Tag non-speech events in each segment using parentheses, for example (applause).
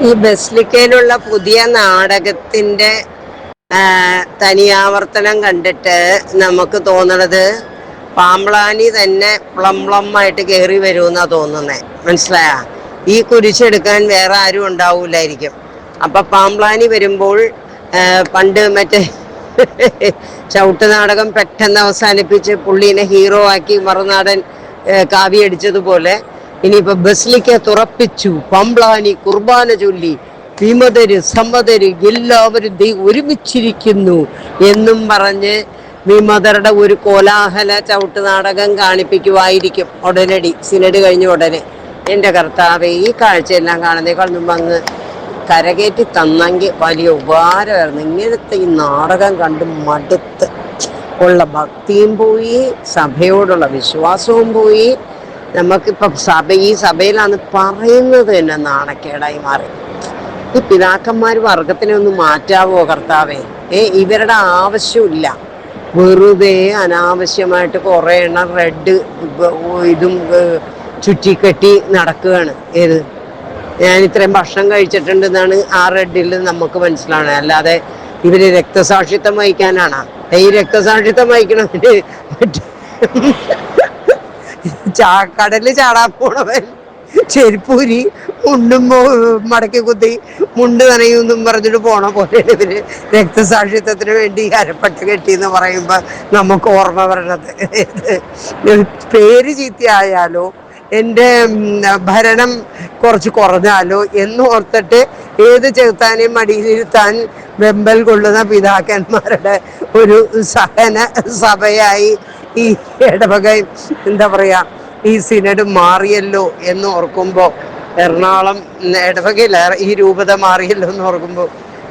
ഈ ബസ്ലിക്കയിലുള്ള പുതിയ നാടകത്തിന്റെ തനിയാവർത്തനം കണ്ടിട്ട് നമുക്ക് തോന്നണത് പാമ്പ്ളാനി തന്നെ പ്ലം പ്ലം ആയിട്ട് കയറി വരുമെന്നാ തോന്നുന്നേ. മനസ്സിലായ? ഈ കുരിശെടുക്കാൻ വേറെ ആരും ഉണ്ടാവൂലായിരിക്കും. അപ്പൊ പാമ്പ്ളാനി വരുമ്പോൾ പണ്ട് മറ്റേ (laughs) ചവിട്ട് നാടകം പെട്ടെന്ന് അവസാനിപ്പിച്ച് പുള്ളീനെ ഹീറോ ആക്കി മറുനാടൻ കാവ്യടിച്ചതുപോലെ ഇനിയിപ്പോ ബസ്ലിക്ക തുറപ്പിച്ചു. പമ്പ്ളാനി കുർബാന ചൊല്ലി. വിമതര് സമ്മതര് എല്ലാവരും ദൈ ഒരുമിച്ചിരിക്കുന്നു എന്നും പറഞ്ഞ് വിമതരുടെ ഒരു കോലാഹല ചവിട്ട് നാടകം കാണിപ്പിക്കുമായിരിക്കും ഉടനടി. സിനഡ് കഴിഞ്ഞ ഉടനെ. എന്റെ കർത്താവ് ഈ കാഴ്ചയെല്ലാം കാണുന്നേക്കാൾ മുമ്പ് അങ്ങ് കരകയറ്റി തന്നെങ്കിൽ വലിയ ഉപകാരമായിരുന്നു. ഇങ്ങനത്തെ ഈ നാടകം കണ്ട് മടുത്ത്. ഉള്ള ഭക്തിയും പോയി സഭയോടുള്ള വിശ്വാസവും പോയി. നമുക്കിപ്പം സഭ ഈ സഭയിലാണ് പറയുന്നത് തന്നെ നാണക്കേടായി മാറി. ഈ പിതാക്കന്മാർ വർഗത്തിനെ ഒന്ന് മാറ്റാവോ കർത്താവേ? ഏ ഇവരുടെ ആവശ്യമില്ല. വെറുതെ അനാവശ്യമായിട്ട് കുറേ എണ്ണം റെഡ് ഇതും ചുറ്റിക്കെട്ടി നടക്കുകയാണ്. ഏത്? ഞാൻ ഇത്രയും ഭക്ഷണം കഴിച്ചിട്ടുണ്ടെന്നാണ് ആ റെഡിൽ നമുക്ക് മനസ്സിലാണ് അല്ലാതെ ഇവർ രക്തസാക്ഷിത്വം വഹിക്കാനാണ്? ഈ രക്തസാക്ഷിത്വം വഹിക്കണവര് കടലിൽ ചാടാൻ പോണവൻ ചെരുപ്പൂരി മുണ്ടും മടക്കി കുത്തി മുണ്ട് നനയുന്നും പറഞ്ഞിട്ട് പോണ പോലെ ഇവർ. രക്തസാക്ഷിത്വത്തിന് വേണ്ടി അരപ്പട്ട് കെട്ടി എന്ന് പറയുമ്പോ നമുക്ക് ഓർമ്മ വരണത്. പേര് ചീത്തയായാലോ എന്റെ ഭരണം കുറച്ച് കുറഞ്ഞാലോ എന്ന് ഓർത്തിട്ട് ഏത് ചെറുത്താനെയും മടിയിലിരുത്താൻ വെമ്പൽ കൊള്ളുന്ന പിതാക്കന്മാരുടെ ഒരു സഹന സഭയായി ഈ ഇടവകയും എന്താ പറയാ ഈ സിനഡ് മാറിയല്ലോ എന്ന് ഓർക്കുമ്പോൾ എറണാകുളം ഇടവകയില്ല ഈ രൂപത മാറിയല്ലോ എന്ന് ഓർക്കുമ്പോൾ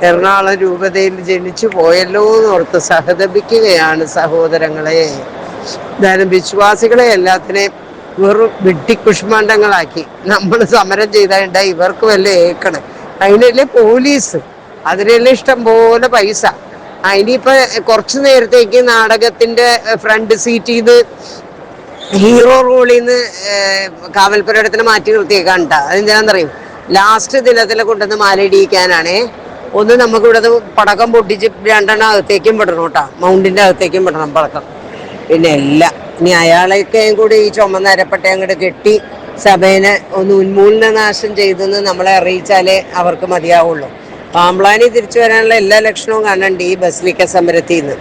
എറണാകുളം രൂപതയിൽ ജനിച്ചു പോയല്ലോ എന്ന് ഓർത്ത് സഹതപിക്കുകയാണ് സഹോദരങ്ങളെ. എന്തായാലും വിശ്വാസികളെ എല്ലാത്തിനെയും വെറും വെട്ടിക്കുഷ്മാണ്ടങ്ങളാക്കി. നമ്മൾ സമരം ചെയ്താണ്ട ഇവർക്ക് വല്ല ഏക്കണ്? അതിനല്ലേ പോലീസ്. അതിനല്ലേ ഇഷ്ടം പോലെ പൈസ. അതിനിപ്പോ കുറച്ചു നേരത്തേക്ക് നാടകത്തിന്റെ ഫ്രണ്ട് സീറ്റിൽ നിന്ന് ഹീറോ റോളിൽ നിന്ന് കാവൽപ്പുരടത്തിന് മാറ്റി നിർത്തിയേക്കാണ് കേട്ടോ അതെന്തിനാണെന്നറിയും? ലാസ്റ്റ് ദിനത്തിലെ കൊണ്ടുവന്ന് മാലയിടിയിക്കാനാണേ ഒന്ന് നമുക്ക് ഇവിടെ പടക്കം പൊട്ടിച്ച് രണ്ടെണ്ണം അകത്തേക്കും പെടണം കേട്ടോ മൗണ്ടിന്റെ അകത്തേക്കും പെടണം പടക്കം. പിന്നെ എല്ലാം ഇനി അയാളെയൊക്കെയും കൂടി ഈ ചുമന്ന അരപ്പട്ട അങ്ങോട്ട് കെട്ടി സഭേനെ ഒന്ന് ഉന്മൂലന നാശം ചെയ്തെന്ന് നമ്മളെ അറിയിച്ചാലേ അവർക്ക് മതിയാവുള്ളൂ. പാമ്പ്ലാനി തിരിച്ചു വരാനുള്ള എല്ലാ ലക്ഷണവും കാണണ്ട് ഈ ബസ്ലിക്ക സമരത്തിൽ നിന്ന്